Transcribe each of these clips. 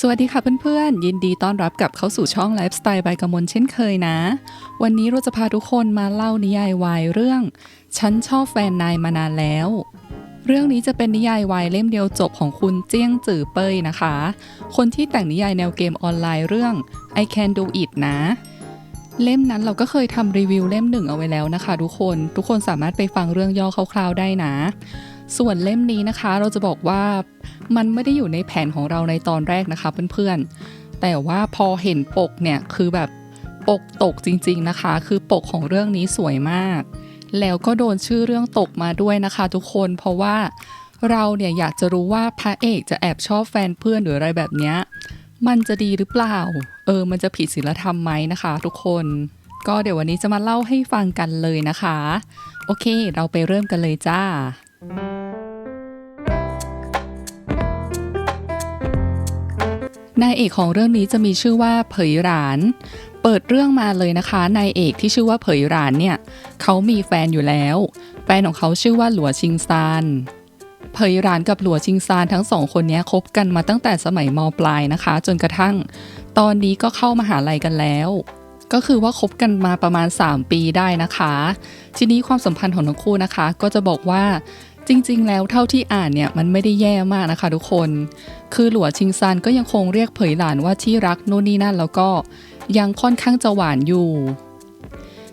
สวัสดีค่ะเพื่อนๆ ยินดีต้อนรับกลับเข้าสู่ช่องไลฟ์สไตล์ใบกมลเช่นเคยนะ วันนี้เราจะพาทุกคนมาเล่านิยายวายเรื่อง ฉันชอบแฟนนายมานานแล้ว เรื่องนี้จะเป็นนิยายวายเล่มเดียวจบของคุณเจี้ยงจือเปยนะคะ คนที่แต่งนิยายแนวเกมออนไลน์เรื่อง I Can Do It นะ เล่มนั้นเราก็เคยทำรีวิวเล่มหนึ่งเอาไว้แล้วนะคะ ทุกคนทุกคนสามารถไปฟังเรื่องย่อคร่าวๆได้นะ ส่วนเล่มนี้นะคะเราจะบอกว่ามันไม่ได้อยู่ในแผนของเราในตอนแรกนะคะเพื่อนๆ แต่ว่าพอเห็นปกเนี่ยคือแบบปกตกจริงๆนะคะ คือปกของเรื่องนี้สวยมาก แล้วก็โดนชื่อเรื่องตกมาด้วยนะคะทุกคนเพราะว่าเราเนี่ยอยากจะรู้ว่าพระเอกจะแอบชอบแฟนเพื่อนหรืออะไรแบบเนี้ยมันจะดีหรือเปล่า เออ มันจะผิดศีลธรรมไหมนะคะ ทุกคน ก็เดี๋ยววันนี้จะมาเล่าให้ฟังกันเลยนะคะ โอเค เราไปเริ่มกันเลยจ้า นายเอกของเรื่องนี้จะมีชื่อว่าเผยหราน เปิดเรื่องมาเลยนะคะ นายเอกที่ชื่อว่าเผยหรานเนี่ยเขามีแฟนอยู่แล้ว แฟนของเขาชื่อว่าหลัวชิงซานเผยหรานกับหลัวชิงซานทั้งสองคนนี้คบกันมาตั้งแต่สมัยมปลายนะคะ จนกระทั่ง ตอนนี้ก็เข้ามาหาลัยกันแล้ว ก็คือว่าคบกันมาประมาณ 3 ปีได้นะคะ ทีนี้ความสัมพันธ์ของทั้งคู่นะคะ ก็จะบอกว่า จริงๆ แล้วเท่าที่อ่านเนี่ยมันไม่ได้แย่มากนะคะทุกคน คือหลัวชิงซานก็ยังคงเรียกเผยหลานว่าที่รักนู่นนี่นั่นแล้วก็ยังค่อนข้างจะหวานอยู่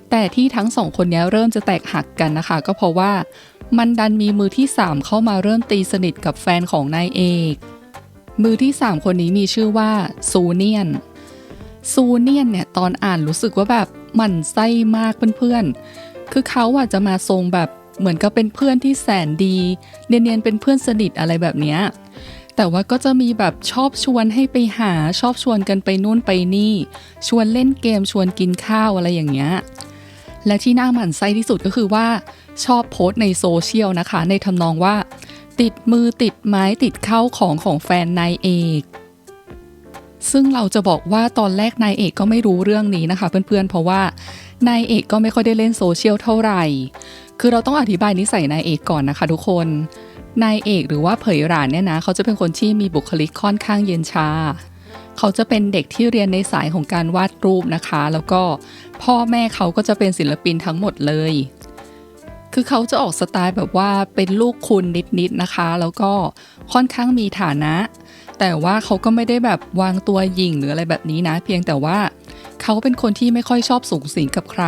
แต่ที่ทั้งสองคนนี้เริ่มจะแตกหักกันนะคะ ก็เพราะว่ามันดันมีมือที่ 3 เข้ามาเริ่มตีสนิทกับแฟนของนายเอก มือที่ 3 คนนี้มีชื่อว่าซูเนียน ซูเนียนเนี่ยตอนอ่านรู้สึกว่าแบบหมั่นไส้มากเพื่อนๆ คือเขาอะจะมาทรงแบบ เหมือนกับเป็นเพื่อนที่แสนดี เนียนๆเป็นเพื่อนสนิทอะไรแบบเนี้ยแต่ว่าก็จะมีแบบชอบชวนให้ไปหาชอบชวนกันไปนู่นไปนี่ ชวนเล่นเกมชวนกินข้าวอะไรอย่างเงี้ยและที่น่าหมั่นไส้ที่สุดก็คือว่า ชอบโพสต์ในโซเชียลนะคะ ในทำนองว่า ติดมือติดไม้ติดเข้าของของแฟนนายเอก ซึ่งเราจะบอกว่าตอนแรกนายเอกก็ไม่รู้เรื่องนี้นะคะ เพื่อนๆเพราะว่านายเอกก็ไม่ค่อยได้เล่นโซเชียลเท่าไหร่ คือเราต้องอธิบายนิสัยนายเอกก่อนนะคะทุกคน นายเอกหรือว่าเผยหรานเนี่ยนะ เขาจะเป็นคนที่มีบุคลิกค่อนข้างเย็นชา เขาจะเป็นเด็กที่เรียนในสายของการวาดรูปนะคะ แล้วก็พ่อแม่เขาก็จะเป็นศิลปินทั้งหมดเลย คือเขาจะออกสไตล์แบบว่าเป็นลูกคุณนิดๆนะคะ แล้วก็ค่อนข้างมีฐานะ แต่ว่าเขาก็ไม่ได้แบบวางตัวหยิ่งหรืออะไรแบบนี้นะ เพียงแต่ว่าเขาเป็นคนที่ไม่ค่อยชอบสูงสิงกับใคร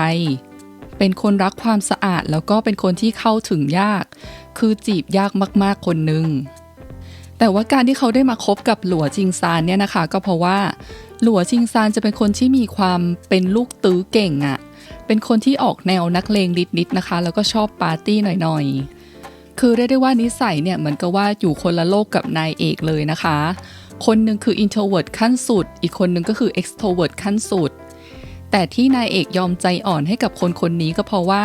เป็นคนรักความสะอาดแล้วก็เป็นคนที่เข้าถึงยาก คือจีบยากมากๆคนหนึ่งแต่ว่าการที่เขาได้มาคบกับหลัวจิงซานเนี่ยนะคะ ก็เพราะว่า หลัวจิงซานจะเป็นคนที่มีความเป็นลูกตื้อเก่งอะ่ะเป็นคนที่ออกแนวนักเลงนิดๆนะคะ แล้วก็ชอบปาร์ตี้หน่อยๆ คือเรียกได้ว่านิสัยเนี่ยเหมือนกับว่าอยู่คนละโลกกับนายเอกเลยนะคะ คนหนึ่งคือ introvert ขั้นสุด อีกคนหนึ่งก็คือ extrovert ขั้นสุด แต่ที่นายเอกยอมใจอ่อนให้กับคนคนนี้ก็เพราะว่า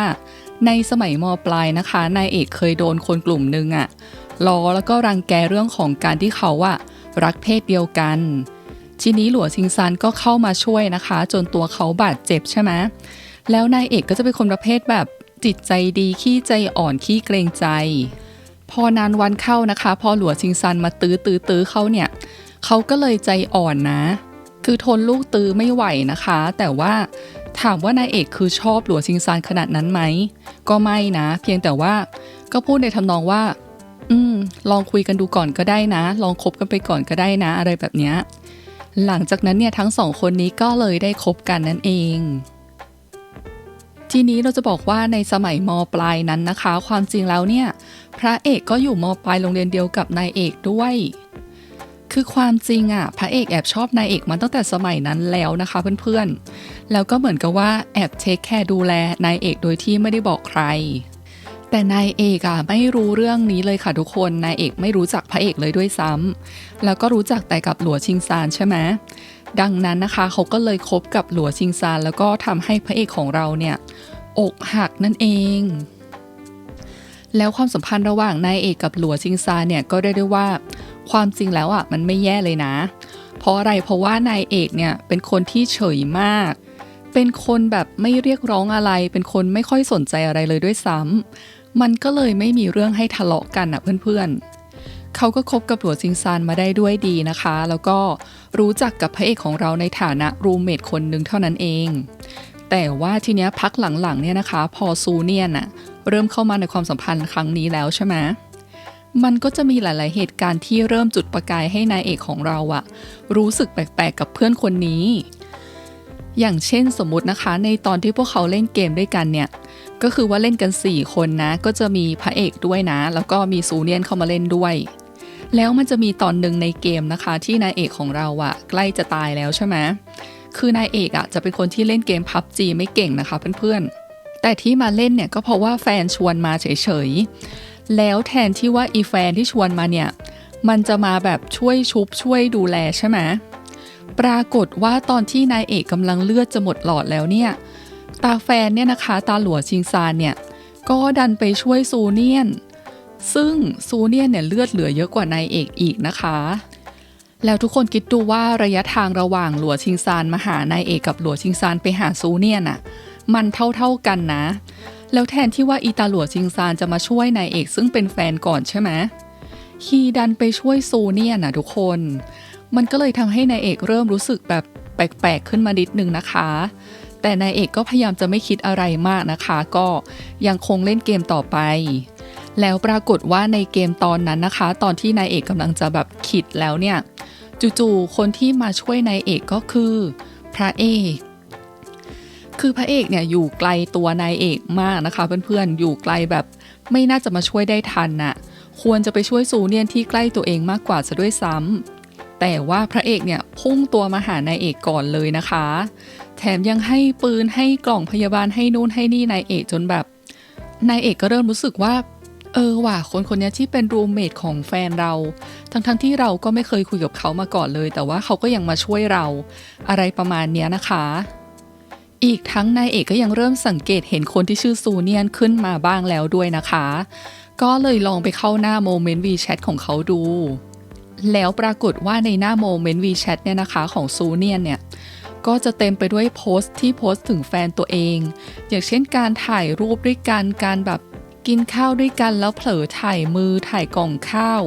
ในสมัยมปลายนะคะนายเอกเคยโดนคนกลุ่มหนึ่งอะล้อแล้วก็รังแกเรื่องของการที่เขาอะรักเพศเดียวกันทีนี้หลัวซิงซานก็เข้ามาช่วยนะคะ จนตัวเขาบาดเจ็บใช่ไหมแล้วนายเอกก็จะเป็นคนประเภทแบบจิตใจดีขี้ใจอ่อนขี้เกรงใจ พอนานวันเข้านะคะ พอหลัวซิงซานมาตื้อตื้อตื้อเขาเนี่ยเขาก็เลยใจอ่อนนะ คือทนลูกตื้อไม่ไหวนะคะ แต่ว่าถามว่านายเอกคือชอบหลัวซิงซานขนาดนั้นไหม ก็ไม่นะ เพียงแต่ว่าก็พูดในทำนองว่า อืม ลองคุยกันดูก่อนก็ได้นะ ลองคบกันไปก่อนก็ได้นะ อะไรแบบเนี้ยหลังจากนั้นเนี่ยทั้งสองคนนี้ก็เลยได้คบกันนั่นเอง ทีนี้เราจะบอกว่าในสมัยมปลายนั้นนะคะ ความจริงแล้วเนี่ย พระเอกก็อยู่มปลายโรงเรียนเดียวกับนายเอกด้วย คือความจริงอะพระเอกแอบชอบนายเอกมาตั้งแต่สมัยนั้นแล้วนะคะเพื่อนๆ แล้วก็เหมือนกับว่าแอบเทคแคร์ดูแลนายเอกโดยที่ไม่ได้บอกใคร แต่นายเอกอะไม่รู้เรื่องนี้เลยค่ะทุกคนนายเอกไม่รู้จักพระเอกเลยด้วยซ้ำแล้วก็รู้จักแต่กับหลัวชิงซานใช่ไหมดังนั้นนะคะเขาก็เลยคบกับหลัวชิงซานแล้วก็ทำให้พระเอกของเราเนี่ยอกหักนั่นเอง แล้วความสัมพันธ์ระหว่างนายเอกกับหลัวชิงซานเนี่ยก็ได้ได้ว่า ความจริงแล้วอะมันไม่แย่เลยนะ เพราะอะไรเพราะว่านายเอกเนี่ยเป็นคนที่เฉยมาก เป็นคนแบบไม่เรียกร้องอะไร เป็นคนไม่ค่อยสนใจอะไรเลยด้วยซ้ำมันก็เลยไม่มีเรื่องให้ทะเลาะกันอะเพื่อนๆเขาก็คบกับหลัวซิงซานมาได้ด้วยดีนะคะ แล้วก็รู้จักกับพระเอกของเราในฐานะรูเมทคนหนึ่งเท่านั้นเองแต่ว่าทีเนี้ยพักหลังๆเนี่ยนะคะ พอซูเนียนอะ เริ่มเข้ามาในความสัมพันธ์ครั้งนี้แล้วใช่ไหมมันก็จะมีหลาย ๆ เหตุการณ์ที่เริ่มจุดประกายให้นายเอกของเราอะรู้สึกแปลก ๆ กับเพื่อนคนนี้ อย่างเช่นสมมตินะคะ ในตอนที่พวกเขาเล่นเกมด้วยกันเนี่ย ก็คือว่าเล่นกัน 4 คนนะ ก็จะมีพระเอกด้วยนะ แล้วก็มีซูเนียนเข้ามาเล่นด้วย แล้วมันจะมีตอนหนึ่งในเกมนะคะ ที่นายเอกของเราอะใกล้จะตายแล้วใช่ไหมคือนายเอกอะจะเป็นคนที่เล่นเกมพับจีไม่เก่งนะคะเพื่อน ๆ แต่ที่มาเล่นเนี่ยก็เพราะว่าแฟนชวนมาเฉยๆ แล้วแทนที่ว่าอีแฟนที่ชวนมาเนี่ย มันจะมาแบบช่วยชุบช่วยดูแลใช่ไหมปรากฏว่าตอนที่นายเอกกำลังเลือดจะหมดหลอดแล้วเนี่ย ตาแฟนเนี่ยนะคะตาหลัวชิงซานเนี่ย ก็ดันไปช่วยซูเนียน ซึ่งซูเนียนเนี่ยเลือดเหลือเยอะกว่านายเอกอีกนะคะ แล้วทุกคนคิดดูว่าระยะทางระหว่างหลัวชิงซานมาหานายเอกกับหลัวชิงซานไปหาซูเนียนอะ มันเท่าๆกันนะ แล้วแทนที่ว่าอีตาหลัวชิงซานจะมาช่วยนายเอกซึ่งเป็นแฟนก่อนใช่ไหมฮีดันไปช่วยซูเนียนะทุกคน มันก็เลยทำให้นายเอกเริ่มรู้สึกแบบแปลกๆขึ้นมานิดนึงนะคะ แต่นายเอกก็พยายามจะไม่คิดอะไรมากนะคะ ก็ยังคงเล่นเกมต่อไป แล้วปรากฏว่าในเกมตอนนั้นนะคะ ตอนที่นายเอกกำลังจะแบบขิดแล้วเนี่ย จู่ๆคนที่มาช่วยนายเอกก็คือ พระเอก คือพระเอกเนี่ยอยู่ไกลตัวนายเอกมากนะคะ เพื่อนๆอยู่ไกลแบบไม่น่าจะมาช่วยได้ทันน่ะควรจะไปช่วยซูเนียนที่ใกล้ตัวเองมากกว่าซะด้วยซ้ำแต่ว่าพระเอกเนี่ยพุ่งตัวมาหานายเอกก่อนเลยนะคะ แถมยังให้ปืนให้กล่องพยาบาลให้นู่นให้นี่นายเอกจนแบบนายเอกก็เริ่มรู้สึกว่า เออว่ะคนคนนี้ที่เป็นรูมเมทของแฟนเรา ทั้งๆทที่เราก็ไม่เคยคุยกับเขามาก่อนเลย แต่ว่าเขาก็ยังมาช่วยเรา อะไรประมาณเนี้ยนะคะ อีกทั้งนายเอกก็ยังเริ่มสังเกตเห็นคนที่ชื่อซูเนียนขึ้นมาบ้างแล้วด้วยนะคะ ก็เลยลองไปเข้าหน้าโมเมนต์ WeChat ของเขาดู แล้วปรากฏว่าในหน้าโมเมนต์ WeChat เนี่ยนะคะของซูเนียนเนี่ยก็จะเต็มไปด้วยโพสต์ที่โพสต์ถึงแฟนตัวเอง อย่างเช่นการถ่ายรูปด้วยกันการแบบกินข้าวด้วยกันแล้วเผลอถ่ายมือถ่ายกล่องข้าว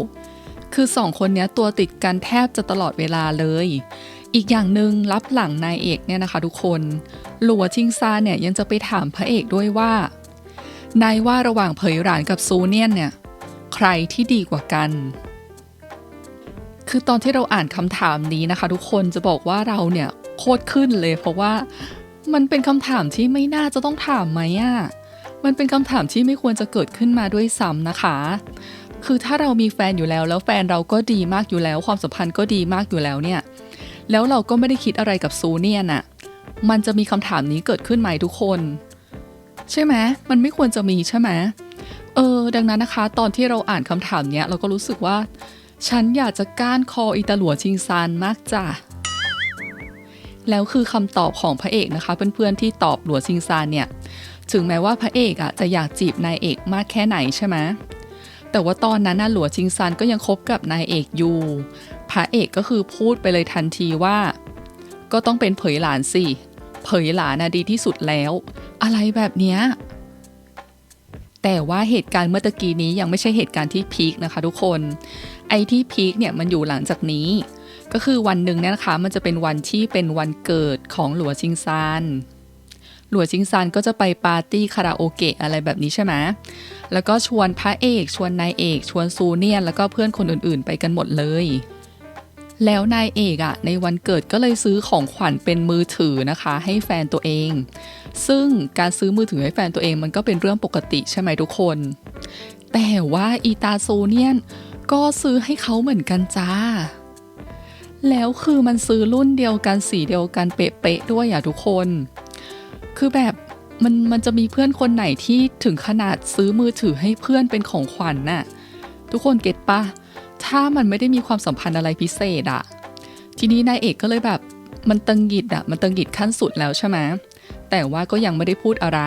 คือสองคนนี้ตัวติดกันแทบจะตลอดเวลาเลย อีกอย่างหนึ่งรับหลังนายเอกเนี่ยนะคะทุกคน หลัวชิงซาเนี่ยยังจะไปถามพระเอกด้วยว่านายว่าระหว่างเผยหรานกับซูเนียนเนี่ยใครที่ดีกว่ากัน คือตอนที่เราอ่านคำถามนี้นะคะ ทุกคนจะบอกว่าเราเนี่ยโคตรขึ้นเลย เพราะว่ามันเป็นคำถามที่ไม่น่าจะต้องถามไหมอะ่ะมันเป็นคำถามที่ไม่ควรจะเกิดขึ้นมาด้วยซ้ำนะคะ คือถ้าเรามีแฟนอยู่แล้วแล้วแฟนเราก็ดีมากอยู่แล้ว ความสัมพันธ์ก็ดีมากอยู่แล้วเนี่ย แล้วเราก็ไม่ได้คิดอะไรกับซูเนียนอะมันจะมีคำถามนี้เกิดขึ้นไหมทุกคน ใช่ไหมมันไม่ควรจะมีใช่ไหมเออ ดังนั้นนะคะ ตอนที่เราอ่านคำถามเนี้ย เราก็รู้สึกว่า ฉันอยากจะก้านคออิตาหลัวชิงซานมากจ้ะแล้วคือคำตอบของพระเอกนะคะ เพื่อนๆที่ตอบหลัวซิงซานเนี่ย ถึงแม้ว่าพระเอกอะจะอยากจีบนายเอกมากแค่ไหนใช่ไหมแต่ว่าตอนนั้นน่ะหลัวชิงซานก็ยังคบกับนายเอกอยู่ พระเอกก็คือพูดไปเลยทันทีว่า ก็ต้องเป็นเผยหลานสิ เผยหลานน่ะดีที่สุดแล้ว อะไรแบบเนี้ยแต่ว่าเหตุการณ์เมื่อตะกี้นี้ยังไม่ใช่เหตุการณ์ที่พีคนะคะทุกคน ไอ้ที่พีคเนี่ยมันอยู่หลังจากนี้ ก็คือวันหนึ่งเนี่ยนะคะ มันจะเป็นวันที่เป็นวันเกิดของหลัวชิงซานหลัวชิงซานก็จะไปปาร์ตี้คาราโอเกะอะไรแบบนี้ใช่ไหมแล้วก็ชวนพระเอก ชวนนายเอก ชวนซูเนียนแล้วก็เพื่อนคนอื่นๆ ไปกันหมดเลย แล้วนายเอกอะในวันเกิดก็เลยซื้อของขวัญเป็นมือถือนะคะ ให้แฟนตัวเอง ซึ่งการซื้อมือถือให้แฟนตัวเองมันก็เป็นเรื่องปกติใช่ไหมทุกคน แต่ว่าอีตาโซเนียนก็ซื้อให้เขาเหมือนกันจ้า แล้วคือมันซื้อรุ่นเดียวกันสีเดียวกันเป๊ะๆด้วยอะทุกคน คือแบบมันมันจะมีเพื่อนคนไหนที่ถึงขนาดซื้อมือถือให้เพื่อนเป็นของขวัญน่ะทุกคนเก็ตปะ ถ้ามันไม่ได้มีความสัมพันธ์อะไรพิเศษอะทีนี้นายเอกก็เลยแบบมันตึงหิดอะมันตึงหิดขั้นสุดแล้วใช่ไหมแต่ว่าก็ยังไม่ได้พูดอะไร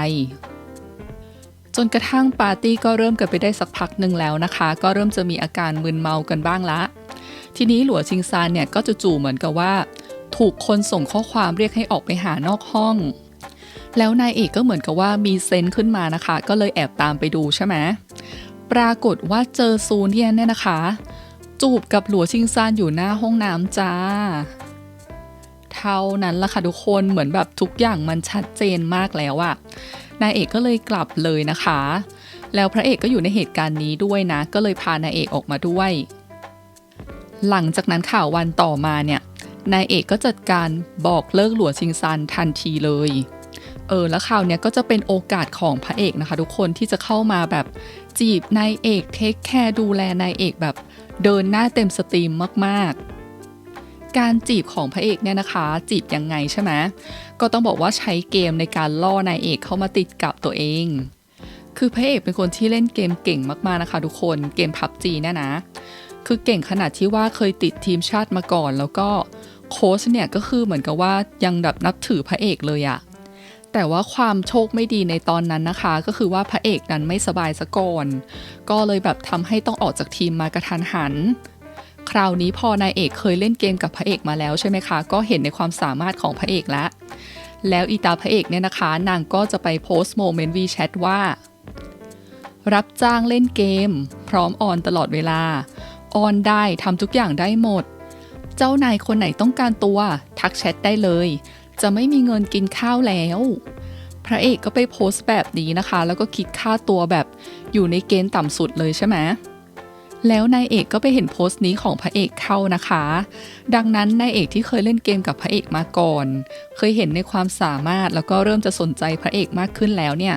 จนกระทั่งปาร์ตี้ก็เริ่มกันไปได้สักพักหนึ่งแล้วนะคะ ก็เริ่มจะมีอาการมึนเมากันบ้างละ ทีนี้หลัวชิงซานเนี่ยก็จะจู่เหมือนกับว่า ถูกคนส่งข้อความเรียกให้ออกไปหานอกห้อง แล้วนายเอกก็เหมือนกับว่ามีเซนส์ขึ้นมานะคะ ก็เลยแอบตามไปดูใช่ไหมปรากฏว่าเจอซูเนียนเนี่ยนะคะ จูบกับหลัวชิงซานอยู่หน้าห้องน้ำจ้า เท่านั้นละค่ะทุกคนเหมือนแบบทุกอย่างมันชัดเจนมากแล้วอะนายเอกก็เลยกลับเลยนะคะ แล้วพระเอกก็อยู่ในเหตุการณ์นี้ด้วยนะ ก็เลยพานายเอกออกมาด้วย หลังจากนั้นข่าววันต่อมาเนี่ยนายเอกก็จัดการบอกเลิกหลัวชิงซันทันทีเลย เออแล้วข่าวเนี้ยก็จะเป็นโอกาสของพระเอกนะคะ ทุกคนที่จะเข้ามาแบบจีบนายเอกเทคแคร์ดูแลนายเอกแบบ เดินหน้าเต็มสตรีมมากๆ การจีบของพระเอกเนี่ยนะคะ จีบยังไงใช่ไหมก็ต้องบอกว่าใช้เกมในการล่อนายเอกเข้ามาติดกับตัวเอง คือพระเอกเป็นคนที่เล่นเกมเก่งมากๆนะคะ ทุกคนเกมพับจีเนี่ยนะ คือเก่งขนาดที่ว่าเคยติดทีมชาติมาก่อน แล้วก็โค้ชเนี่ยก็คือเหมือนกับว่ายังแบบนับถือพระเอกเลยอะ แต่ว่าความโชคไม่ดีในตอนนั้นนะคะ ก็คือว่าพระเอกนั้นไม่สบายซะก่อน ก็เลยแบบทำให้ต้องออกจากทีมมากระทันหัน คราวนี้พอนายเอกเคยเล่นเกมกับพระเอกมาแล้วใช่ไหมคะ ก็เห็นในความสามารถของพระเอกแล้วแล้วอีตาพระเอกเนี่ยนะคะ นางก็จะไปโพสต์โมเมนต์วีแชทว่า รับจ้างเล่นเกม พร้อมออนตลอดเวลา ออนได้ทำทุกอย่างได้หมด เจ้านายคนไหนต้องการตัว ทักแชทได้เลย จะไม่มีเงินกินข้าวแล้ว พระเอกก็ไปโพสต์แบบนี้นะคะ แล้วก็คิดค่าตัวแบบอยู่ในเกณฑ์ต่ำสุดเลยใช่ไหมแล้วนายเอกก็ไปเห็นโพสต์นี้ของพระเอกเข้านะคะ ดังนั้นนายเอกที่เคยเล่นเกมกับพระเอกมาก่อน เคยเห็นในความสามารถแล้วก็เริ่มจะสนใจพระเอกมากขึ้นแล้วเนี่ย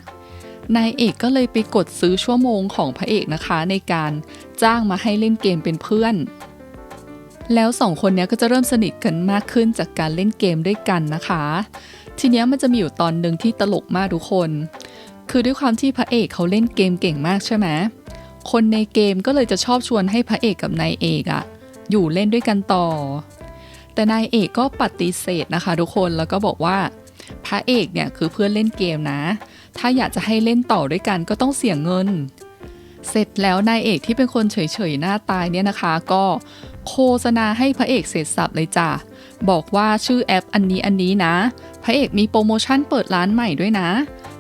นายเอกก็เลยไปกดซื้อชั่วโมงของพระเอกนะคะ ในการจ้างมาให้เล่นเกมเป็นเพื่อน แล้วสองคนนี้ก็จะเริ่มสนิทกันมากขึ้นจากการเล่นเกมด้วยกันนะคะ ทีนี้มันจะมีอยู่ตอนหนึ่งที่ตลกมากทุกคน คือด้วยความที่พระเอกเขาเล่นเกมเก่งมากใช่ไหมคนในเกมก็เลยจะชอบชวนให้พระเอกกับนายเอกอะอยู่เล่นด้วยกันต่อ แต่นายเอกก็ปฏิเสธนะคะ ทุกคนแล้วก็บอกว่า พระเอกเนี่ยคือเพื่อนเล่นเกมนะ ถ้าอยากจะให้เล่นต่อด้วยกันก็ต้องเสียเงิน เสร็จแล้วนายเอกที่เป็นคนเฉยๆหน้าตายเนี่ยนะคะ ก็ โฆษณาให้พระเอกเสร็จสับเลยจ้ะ บอกว่าชื่อแอปอันนี้อันนี้นะ พระเอกมีโปรโมชั่นเปิดร้านใหม่ด้วยนะ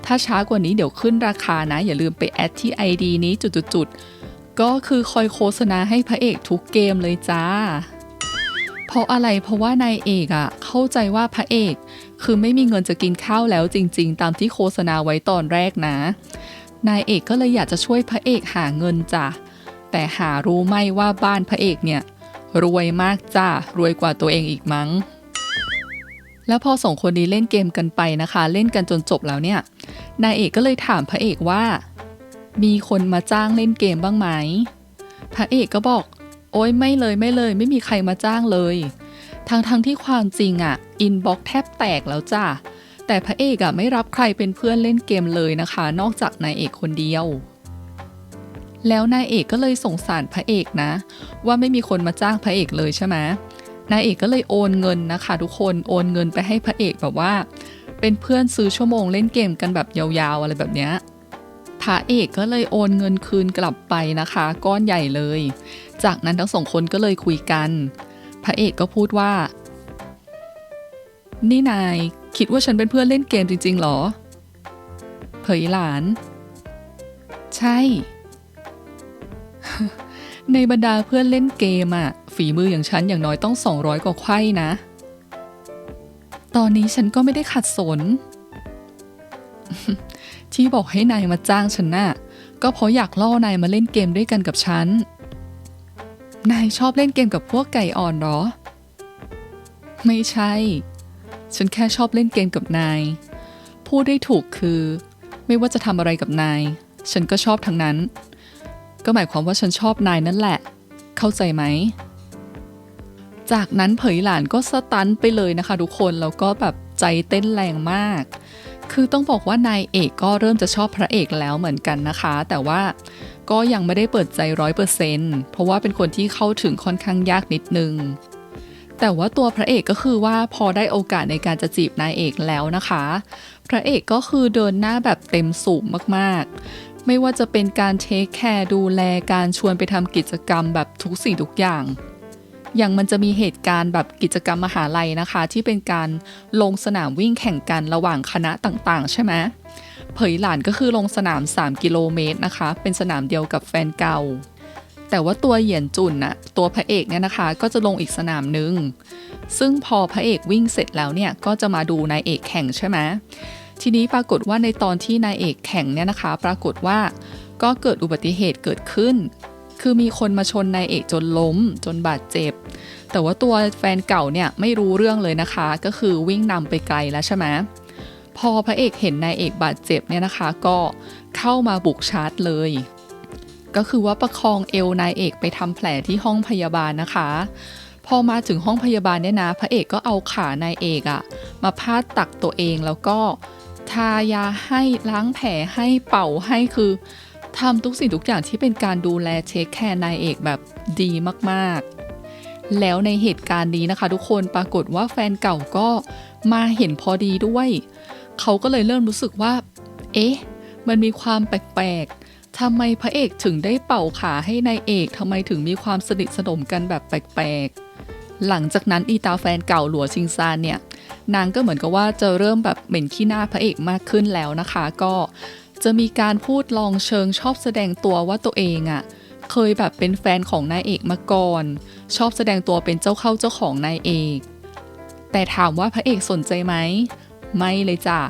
ถ้าช้ากว่านี้เดี๋ยวขึ้นราคานะ อย่าลืมไปแอดที่ ID นี้จุดๆก็คือคอยโฆษณาให้พระเอกทุกเกมเลยจ้า เพราะอะไรเพราะว่านายเอกอะเข้าใจว่าพระเอก คือไม่มีเงินจะกินข้าวแล้วจริง ๆ ตามที่โฆษณาไว้ตอนแรกนะ นายเอกก็เลยอยากจะช่วยพระเอกหาเงินจ้ะแต่หารู้ไหมว่าบ้านพระเอกเนี่ย รวยมากจ้ะรวยกว่าตัวเองอีกมั้ง แล้วพอสองคนนี้เล่นเกมกันไปนะคะ เล่นกันจนจบแล้วเนี่ยนายเอกก็เลยถามพระเอกว่า มีคนมาจ้างเล่นเกมบ้างไหมพระเอกก็บอก โอ๊ยไม่เลยไม่เลย ไม่มีใครมาจ้างเลยทั้งทั้งที่ความจริงอะอินบ็อกแทบแตกแล้วจ้ะแต่พระเอกอะไม่รับใครเป็นเพื่อนเล่นเกมเลยนะคะ นอกจากนายเอกคนเดียว แล้วนายเอกก็เลยสงสารพระเอกนะ ว่าไม่มีคนมาจ้างพระเอกเลยใช่ไหมนายเอกก็เลยโอนเงินนะคะ ทุกคนโอนเงินไปให้พระเอกแบบว่า เป็นเพื่อนซื้อชั่วโมงเล่นเกมกันแบบยาวๆอะไรแบบเนี้ยพระเอกก็เลยโอนเงินคืนกลับไปนะคะ ก้อนใหญ่เลย จากนั้นทั้งสองคนก็เลยคุยกัน พระเอกก็พูดว่า นี่นายคิดว่าฉันเป็นเพื่อนเล่นเกมจริงๆหรอ เผยหลาน ใช่ ในบรรดาเพื่อนเล่นเกมอะฝีมืออย่างฉันอย่างน้อยต้อง 200 กว่าไขว้นะ ตอนนี้ฉันก็ไม่ได้ขัดสน ที่บอกให้นายมาจ้างฉันน่ะก็เพราะอยากล่อนายมาเล่นเกมด้วยกันกับฉัน นายชอบเล่นเกมกับพวกไก่อ่อนเหรอ ไม่ใช่ ฉันแค่ชอบเล่นเกมกับนาย พูดได้ถูกคือ ไม่ว่าจะทำอะไรกับนาย ฉันก็ชอบทั้งนั้น ก็หมายความว่าฉันชอบนายนั่นแหละ เข้าใจไหม จากนั้นเผยหลานก็สตันไปเลยนะคะทุกคน แล้วก็แบบใจเต้นแรงมาก คือต้องบอกว่านายเอกก็เริ่มจะชอบพระเอกแล้วเหมือนกันนะคะ แต่ว่าก็ยังไม่ได้เปิดใจร้อยเปอร์เซนต์เพราะว่าเป็นคนที่เข้าถึงค่อนข้างยากนิดนึง แต่ว่าตัวพระเอกก็คือว่าพอได้โอกาสในการจะจีบนายเอกแล้วนะคะ พระเอกก็คือเดินหน้าแบบเต็มสูบมากๆ ไม่ว่าจะเป็นการเทคแคร์ดูแลการชวนไปทำกิจกรรมแบบทุกสิ่งทุกอย่าง อย่างมันจะมีเหตุการณ์แบบกิจกรรมมหาลัยนะคะ ที่เป็นการลงสนามวิ่งแข่งกันระหว่างคณะต่างๆ ใช่ไหมเผยหลานก็คือลงสนาม 3 กิโลเมตรนะคะ เป็นสนามเดียวกับแฟนเก่า แต่ว่าตัวเหยียนจุนน่ะตัวพระเอกเนี่ยนะคะ ก็จะลงอีกสนามหนึ่งซึ่งพอพระเอกวิ่งเสร็จแล้วเนี่ยก็จะมาดูนายเอกแข่งใช่ไหม ทีนี้ปรากฏว่าในตอนที่นายเอกแข่งเนี่ยนะคะ ปรากฏว่าก็เกิดอุบัติเหตุเกิดขึ้น คือมีคนมาชนนายเอกจนล้ม จนบาดเจ็บ แต่ว่าตัวแฟนเก่าเนี่ยไม่รู้เรื่องเลยนะคะ ก็คือวิ่งนำไปไกลแล้วใช่ไหมพอพระเอกเห็นนายเอกบาดเจ็บเนี่ยนะคะ ก็เข้ามาบุกชาร์จเลย ก็คือว่าประคองเอวนายเอกไปทำแผลที่ห้องพยาบาลนะคะ พอมาถึงห้องพยาบาลเนี่ยนะ พระเอกก็เอาขานายเอกอะมาพาดตักตัวเองแล้วก็ ทายาให้ล้างแผลให้เป่าให้คือทำทุกสิ่งทุกอย่างที่เป็นการดูแลเช็คแคร์นายเอกแบบดีมากๆ แล้วในเหตุการณ์นี้นะคะ ทุกคนปรากฏว่าแฟนเก่าก็มาเห็นพอดีด้วย เขาก็เลยเริ่มรู้สึกว่า เอ๊ะ มันมีความแปลกๆทำไมพระเอกถึงได้เป่าขาให้นายเอกทำไมถึงมีความสนิทสนมกันแบบแปลกๆ หลังจากนั้นอีตาแฟนเก่าหลัวชิงซานเนี่ย นางก็เหมือนกับว่าจะเริ่มแบบเหม็นขี้หน้าพระเอกมากขึ้นแล้วนะคะ ก็จะมีการพูดลองเชิงชอบแสดงตัวว่าตัวเองอะ่ะเคยแบบเป็นแฟนของนายเอกมาก่อน ชอบแสดงตัวเป็นเจ้าเข้าเจ้าของนายเอก แต่ถามว่าพระเอกสนใจไหม ไม่เลยจ้ะ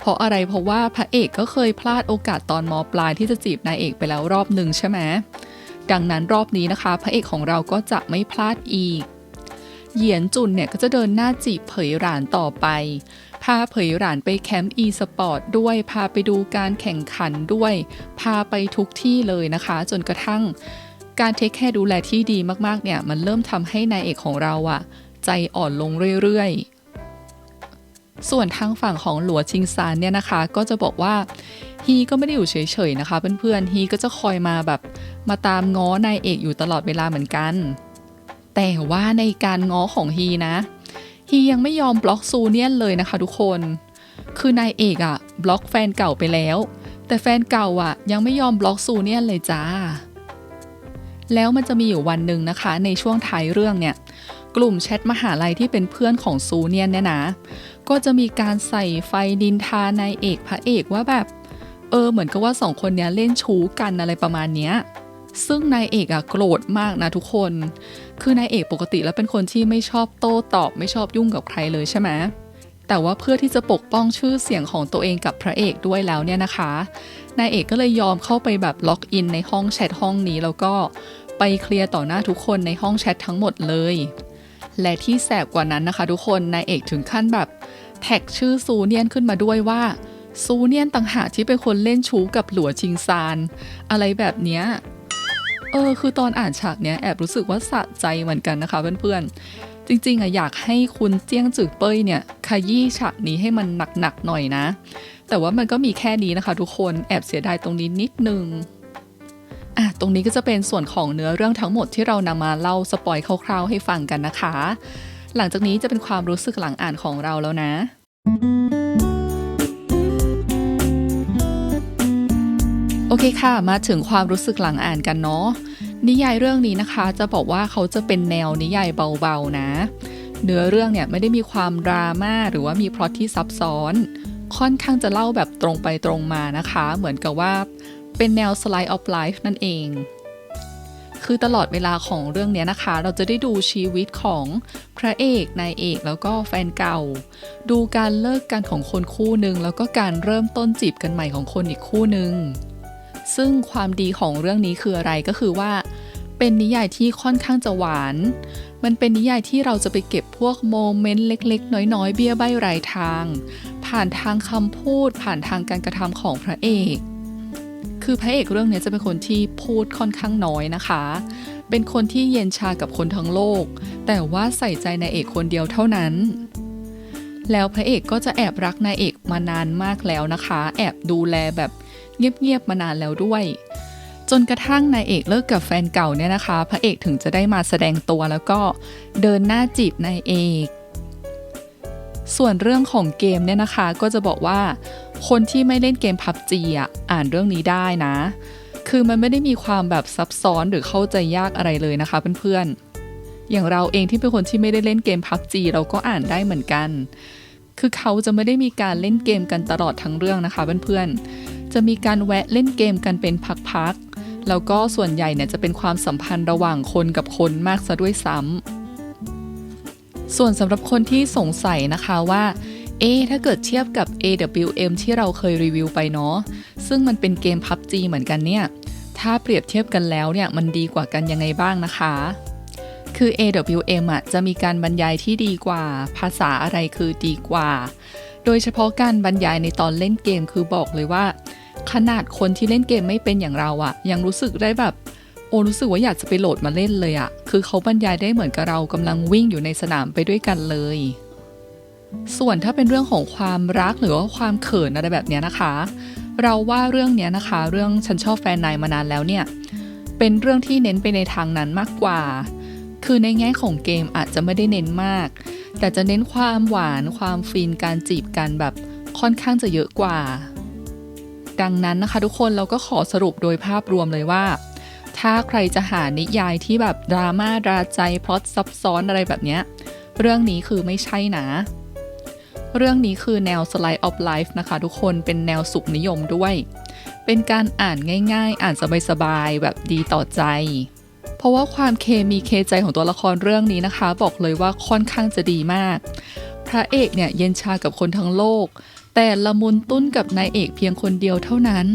เพราะอะไรเพราะว่าพระเอกก็เคยพลาดโอกาสตอนมอปลายที่จะจีบนายเอกไปแล้วรอบหนึ่งใช่ไหมดังนั้นรอบนี้นะคะ พระเอกของเราก็จะไม่พลาดอีก เหยียนจุนเนี่ยก็จะเดินหน้าจีบเผยหลานต่อไป พาเผยหลานไปแคมป์ e สปอร์ตด้วย พาไปดูการแข่งขันด้วย พาไปทุกที่เลยนะคะ จนกระทั่ง การเทคแคร์ดูแลที่ดีมากๆเนี่ยมันเริ่มทำให้นายเอกของเราอะใจอ่อนลงเรื่อยๆ ส่วนทางฝั่งของหลัวชิงซานเนี่ยนะคะ ก็จะบอกว่าฮีก็ไม่ได้อยู่เฉยๆนะคะเพื่อนๆฮีก็จะคอยมาแบบมาตามง้อนายเอกอยู่ตลอดเวลาเหมือนกัน แต่ว่าในการง้อของฮีนะฮียังไม่ยอมบล็อกซูเนียนเลยนะคะทุกคน คือนายเอกอะบล็อกแฟนเก่าไปแล้ว แต่แฟนเก่าอะยังไม่ยอมบล็อกซูเนียนเลยจ้า แล้วมันจะมีอยู่วันหนึ่งนะคะ ในช่วงท้ายเรื่องเนี่ย กลุ่มแชทมหาลัยที่เป็นเพื่อนของซูเนียนเนี่ยนะ ก็จะมีการใส่ไฟดินทานายเอกพระเอกว่าแบบ เออเหมือนกับว่าสองคนเนี้ยเล่นชู้กันอะไรประมาณเนี้ยซึ่งนายเอกอะโกรธมากนะทุกคน คือนายเอกปกติแล้วเป็นคนที่ไม่ชอบโต้ตอบไม่ชอบยุ่งกับใครเลยใช่ไหมแต่ว่าเพื่อที่จะปกป้องชื่อเสียงของตัวเองกับพระเอกด้วยแล้วเนี่ยนะคะนายเอกก็เลยยอมเข้าไปแบบล็อกอินในห้องแชทห้องนี้แล้วก็ไปเคลียร์ต่อหน้าทุกคนในห้องแชททั้งหมดเลย และที่แสบกว่านั้นนะคะทุกคนนายเอกถึงขั้นแบบแท็กชื่อซูเนียนขึ้นมาด้วยว่าซูเนียนต่างหากที่เป็นคนเล่นชู้กับหลัวชิงซาน อะไรแบบเนี้ย เออคือตอนอ่านฉากเนี้ยแอบรู้สึกว่าสะใจเหมือนกันนะคะเพื่อนๆ จริงๆอะอยากให้คุณเจียงจือเป้ยเนี่ยขยี้ฉากนี้ให้มันหนักๆหน่อยนะ แต่ว่ามันก็มีแค่นี้นะคะ ทุกคนแอบเสียดายตรงนี้นิดนึงอะตรงนี้ก็จะเป็นส่วนของเนื้อเรื่องทั้งหมดที่เรานำมาเล่าสปอยคร่าวๆให้ฟังกันนะคะ หลังจากนี้จะเป็นความรู้สึกหลังอ่านของเราแล้วนะ โอเคค่ะ มาถึงความรู้สึกหลังอ่านกันเนาะนิยายเรื่องนี้นะคะจะบอกว่าเขาจะเป็นแนวนิยายเบาๆนะ เนื้อเรื่องเนี่ยไม่ได้มีความดราม่าหรือว่ามีพล็อตที่ซับซ้อน ค่อนข้างจะเล่าแบบตรงไปตรงมานะคะ เหมือนกับว่าเป็นแนว slice of life นั่นเอง คือตลอดเวลาของเรื่องนี้นะคะ เราจะได้ดูชีวิตของพระเอกนายเอกแล้วก็แฟนเก่า ดูการเลิกกันของคนคู่หนึ่งแล้วก็การเริ่มต้นจีบกันใหม่ของคนอีกคู่หนึ่ง ซึ่งความดีของเรื่องนี้คืออะไรก็คือว่า เป็นนิยายที่ค่อนข้างจะหวาน มันเป็นนิยายที่เราจะไปเก็บพวกโมเมนต์เล็กๆ น้อยๆ เบี้ยใบรายทาง ผ่านทางคำพูด ผ่านทางการกระทำของพระเอก คือพระเอกเรื่องนี้จะเป็นคนที่พูดค่อนข้างน้อยนะคะ เป็นคนที่เย็นชากับคนทั้งโลก แต่ว่าใส่ใจในเอกคนเดียวเท่านั้นแล้วพระเอกก็จะแอบรักนายเอกมานานมากแล้วนะคะ แอบดูแลแบบ เงียบๆมานานแล้วด้วย จนกระทั่งนายเอกเลิกกับแฟนเก่าเนี่ยนะคะ พระเอกถึงจะได้มาแสดงตัวแล้วก็เดินหน้าจีบนายเอกส่วนเรื่องของเกมเนี่ยนะคะก็จะบอกว่า คนที่ไม่เล่นเกมพับจีอะอ่านเรื่องนี้ได้นะ คือมันไม่ได้มีความแบบซับซ้อนหรือเข้าใจยากอะไรเลยนะคะเพื่อนๆอย่างเราเองที่เป็นคนที่ไม่ได้เล่นเกมพับจีเราก็อ่านได้เหมือนกัน คือเขาจะไม่ได้มีการเล่นเกมกันตลอดทั้งเรื่องนะคะเพื่อนๆ จะมีการแวะเล่นเกมกันเป็นพักๆ แล้วก็ส่วนใหญ่เนี่ยจะเป็นความสัมพันธ์ระหว่างคนกับคนมากซะด้วยซ้ำ ส่วนสำหรับคนที่สงสัยนะคะว่าเอถ้าเกิดเทียบกับ AWM ที่เราเคยรีวิวไปเนาะ ซึ่งมันเป็นเกม PUBG เหมือนกันเนี่ย ถ้าเปรียบเทียบกันแล้วเนี่ยมันดีกว่ากันยังไงบ้างนะคะ คือ AWM อะจะมีการบรรยายที่ดีกว่า ภาษาอะไรคือดีกว่า โดยเฉพาะการบรรยายในตอนเล่นเกมคือบอกเลยว่า ขนาดคนที่เล่นเกมไม่เป็นอย่างเราอะยังรู้สึกได้แบบโอ้รู้สึกว่าอยากจะไปโหลดมาเล่นเลยอะคือเขาบรรยายได้เหมือนกับเรากำลังวิ่งอยู่ในสนามไปด้วยกันเลย ส่วนถ้าเป็นเรื่องของความรักหรือว่าความเขินอะไรแบบนี้นะคะ เราว่าเรื่องนี้นะคะ เรื่องฉันชอบแฟนนายมานานแล้วเนี่ย เป็นเรื่องที่เน้นไปในทางนั้นมากกว่า คือในแง่ของเกมอาจจะไม่ได้เน้นมาก แต่จะเน้นความหวานความฟินการจีบกันแบบค่อนข้างจะเยอะกว่า ดังนั้นนะคะ ทุกคนเราก็ขอสรุปโดยภาพรวมเลยว่า ถ้าใครจะหานิยายที่แบบดราม่าราใจพล็อตซับซ้อนอะไรแบบเนี้ยเรื่องนี้คือไม่ใช่นะ เรื่องนี้คือแนว Slice of Life นะคะ ทุกคนเป็นแนวสุขนิยมด้วย เป็นการอ่านง่าย ๆ อ่านสบายๆแบบดีต่อใจ เพราะว่าความเคมีเคใจของตัวละครเรื่องนี้นะคะ บอกเลยว่าค่อนข้างจะดีมาก พระเอกเนี่ยเย็นชากับคนทั้งโลก แต่ละมุนตุ้นกับนายเอกเพียงคนเดียวเท่านั้น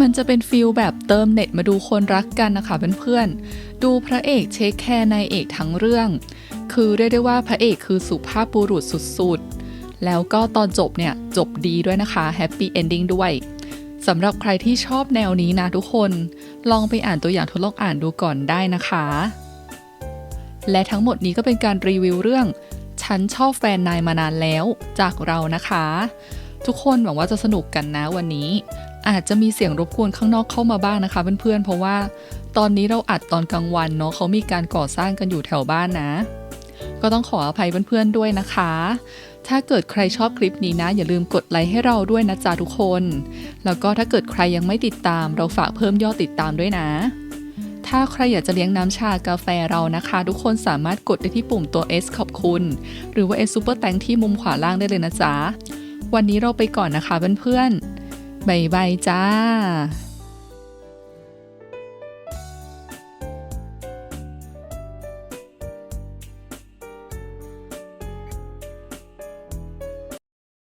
มันจะเป็นฟิลแบบเติมเน็ตมาดูคนรักกันนะคะเพื่อนๆดูพระเอกเช็คแคร์นายเอกทั้งเรื่อง คือเรียกได้ว่าพระเอกคือสุภาพบุรุษสุดๆ แล้วก็ตอนจบเนี่ยจบดีด้วยนะคะแฮปปี้เอนดิ้งด้วยสำหรับใครที่ชอบแนวนี้นะทุกคน ลองไปอ่านตัวอย่างทดลองอ่านดูก่อนได้นะคะ และทั้งหมดนี้ก็เป็นการรีวิวเรื่อง ฉันชอบแฟนนายมานานแล้วจากเรานะคะ ทุกคนหวังว่าจะสนุกกันนะวันนี้ อาจจะมีเสียงรบกวนข้างนอกเข้ามาบ้างนะคะเพื่อนๆเพราะว่าตอนนี้เราอัดตอนกลางวันเนาะเขามีการก่อสร้างกันอยู่แถวบ้านนะ ก็ต้องขออภัยเพื่อนๆด้วยนะคะ ถ้าเกิดใครชอบคลิปนี้นะ อย่าลืมกดไลค์ให้เราด้วยนะจ๊ะทุกคน แล้วก็ถ้าเกิดใครยังไม่ติดตาม เราฝากเพิ่มยอดติดตามด้วยนะ ถ้าใครอยากจะเลี้ยงน้ำชากาแฟเรานะคะ ทุกคนสามารถกดได้ที่ปุ่มตัว S ขอบคุณ หรือว่า S Super Thank ที่มุมขวาล่างได้เลยนะจ๊ะ วันนี้เราไปก่อนนะคะเพื่อนๆบายบายจ้า